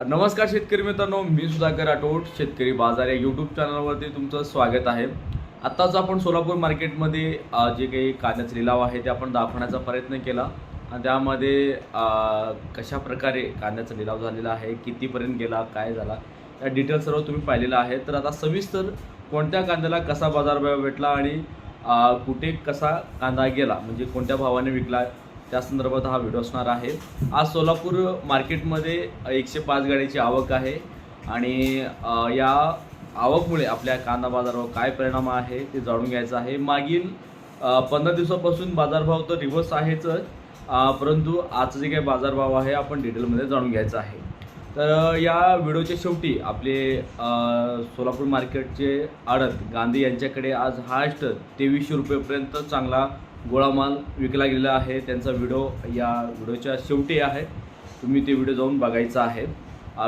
नमस्कार शेतकरी मित्रांनो मी सुधाकर राठोड शेतकरी बाजार या यूट्यूब चॅनलवरती तुमचं स्वागत आहे. आत्ताच आपण सोलापूर मार्केटमध्ये जे काही कांद्याचे लिलाव आहे ते आपण दाखवण्याचा प्रयत्न केला. आणि त्यामध्ये कशा प्रकारे कांद्याचा लिलाव झालेला आहे कितीपर्यंत गेला काय झाला या डिटेल सर्व तुम्ही पाहिलेलं आहे. तर आता सविस्तर कोणत्या कांद्याला कसा बाजारभाव भेटला आणि कुठे कसा कांदा गेला म्हणजे कोणत्या भावाने विकला त्या संदर्भात हा व्हिडिओ असणार आहे. आज सोलापूर मार्केटमध्ये एकशे पाच गाड्याची आवक आहे आणि या आवकमुळे आपल्या कांदा बाजारावर काय परिणाम आहे ते जाणून घ्यायचं आहे. मागील पंधरा दिवसापासून बाजारभाव तर रिव्हर्स आहेच परंतु आजचं जे काही बाजारभाव आहे आपण डिटेलमध्ये जाणून घ्यायचं आहे. तर या व्हिडिओच्या शेवटी आपले सोलापूर मार्केटचे आडत गांधी यांच्याकडे आज हायस्ट तेवीसशे रुपयेपर्यंत चांगला गोळा माल विकला गेलेला आहे. त्यांचा व्हिडिओ या व्हिडिओच्या शेवटी आहे. तुम्ही ते व्हिडिओ जाऊन बघायचा आहे.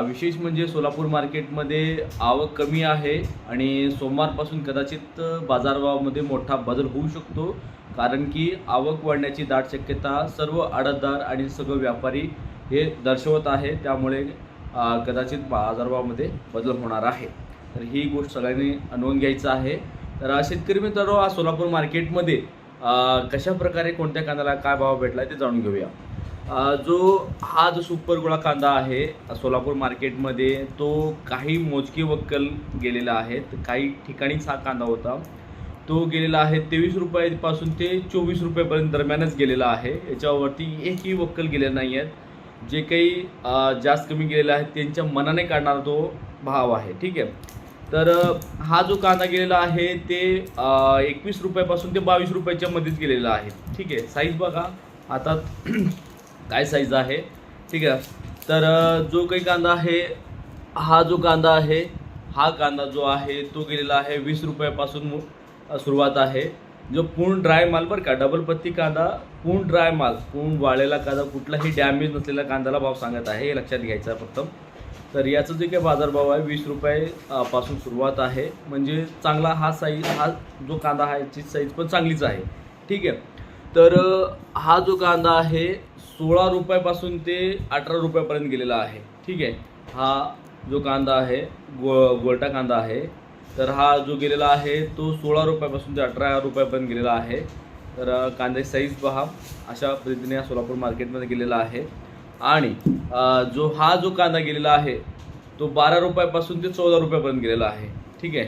विशेष म्हणजे सोलापूर मार्केटमध्ये आवक कमी आहे आणि सोमवारपासून कदाचित बाजारभावामध्ये मोठा बदल होऊ शकतो. कारण की आवक वाढण्याची दाट शक्यता सर्व आडतदार आणि सर्व व्यापारी हे दर्शवत आहे. त्यामुळे कदाचित बाजारभावामध्ये बदल होणार आहे. तर ही गोष्ट सगळ्यांनी नोंद घ्यायचं आहे. तर शेतकरी मित्रांनो आज सोलापूर मार्केटमध्ये कशा प्रकारे कोणत्या कांद्याला काय भाव भेटला ते जाणून घेऊया. जो हा जो सुपर गोळा कांदा आहे सोलापूर मार्केटमध्ये तो काही मोजके वक्कल गेलेला आहे. काही ठिकाणीच हा कांदा होता. तो गेलेला आहे तेवीस रुपयापासून ते चोवीस रुपयापर्यंत दरम्यानच गेलेला आहे. याच्यावरती एकही वक्कल गेले नाही आहेत जे काही जास्त कमी गेलेले आहेत त्यांच्या मनाने काढणारा तो भाव आहे. ठीक आहे? तर हा जो कांदा गेलेला आहे ते एकवीस रुपयापासून ते बावीस रुपयाच्या मध्येच गेलेला आहे. ठीक आहे? साईज बघा. आता काय साईज आहे? ठीक आहे? तर जो काही कांदा आहे हा जो कांदा आहे हा कांदा जो आहे तो गेलेला आहे वीस रुपयापासून सुरुवात आहे. जो पूर्ण ड्राय माल बरं का? डबल पत्ती कांदा पूर्ण ड्राय माल पूर्ण वाळलेला कांदा कुठलाही डॅमेज नसलेला कांद्याला भाव सांगत आहे. हे लक्षात घ्यायचं आहे फक्त. तर याचं जे काही बाजारभाव आहे वीस रुपये पासून सुरुवात आहे. म्हणजे चांगला हा साईज हा जो कांदा आहे याची साईज पण चांगलीच आहे. ठीक आहे? तर हा जो कांदा आहे सोळा रुपयापासून ते अठरा रुपयापर्यंत गेलेला आहे. ठीक आहे? हा जो कांदा आहे गो गोलटा कांदा आहे तर हा जो गेलेला आहे तो सोळा रुपयापासून ते अठरा रुपयापर्यंत गेलेला आहे. तर कांद्याची साईज पहा. अशा पद्धतीने हा सोलापूर मार्केटमध्ये गेलेला आहे. आणि जो हा जो कांदा गेलेला आहे तो बारा रुपयापासून ते चौदा रुपयापर्यंत गेलेला आहे. ठीक आहे?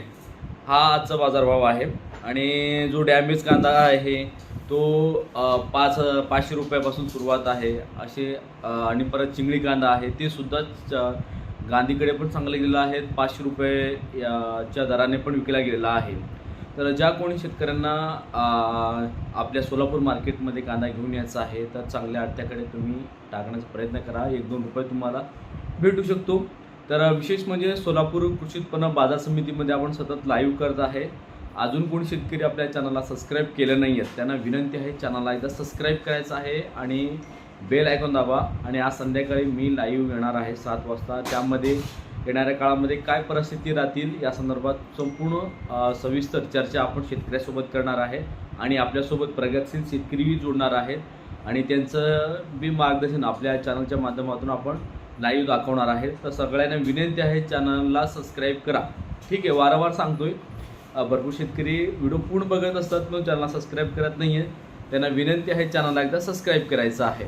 हा आजचा बाजारभाव आहे. आणि जो डॅमेज कांदा आहे तो पाच पाचशे रुपयापासून सुरुवात आहे. असे आणि परत चिंगळी कांदा आहे ते सुद्धा च- गांधीकडे पण चांगले गेलेलं आहे पाचशे रुपये च्या दराने पण विकला गेलेला आहे. तर ज्या कोणी शेतकऱ्यांना आपल्या सोलापूर मार्केटमध्ये कांदा घेऊन यायचा आहे तर चांगल्या आडत्याकडे तुम्ही टाकण्याचा प्रयत्न करा. एक दोन रुपये तुम्हाला भेटू शकतो. तर विशेष म्हणजे सोलापूर कृषी उत्पन्न बाजार समितीमध्ये आपण सतत लाईव्ह करत आहे. अजून कोणी शेतकरी आपल्या चॅनलला सबस्क्राईब केलं नाही आहेत त्यांना विनंती आहे चॅनलला एकदा सबस्क्राईब करायचं आहे आणि बेल आयकॉन दाबा. आणि आज संध्याकाळी मी लाईव्ह येणार आहे सात वाजता. त्यामध्ये येणाऱ्या काळामध्ये काय परिस्थिती राहतील या संदर्भात संपूर्ण सविस्तर चर्चा आपण शेतकऱ्यासोबत करणार आहे आणि आपल्यासोबत प्रगतशील शेतकरीही जोडणार आहेत. आणि त्यांचं बी मार्गदर्शन आपल्या चॅनलच्या माध्यमातून आपण लाईव्ह दाखवणार आहे तर सगळ्यांना विनंती आहे चॅनलला सबस्क्राईब करा. ठीक आहे वारंवार सांगतोय आहे भरपूर शेतकरी व्हिडिओ पूर्ण बघत असतात पण चॅनलला सबस्क्राईब करत नाही आहे त्यांना विनंती आहे चॅनलला एकदा सबस्क्राईब करायचं आहे.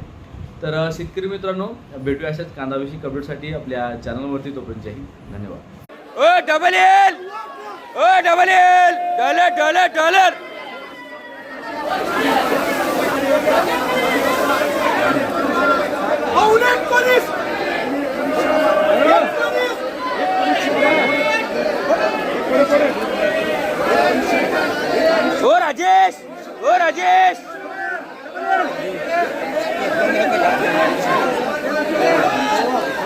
तर शेतकरी मित्रांनो भेटूया अशाच कांदाविषयी अपडेटसाठी आपल्या चॅनलवरती तोपर्यंतही धन्यवाद. O double L O double L dollar dollar dollar oh Rajesh! Oh Rajesh!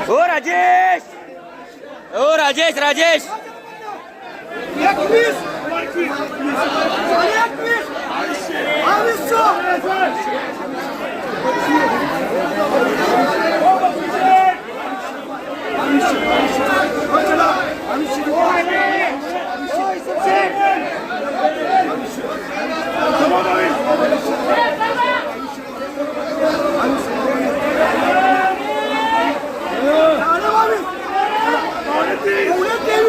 Oh Rajesh oh Rajesh Rajesh एकवीस Thank you.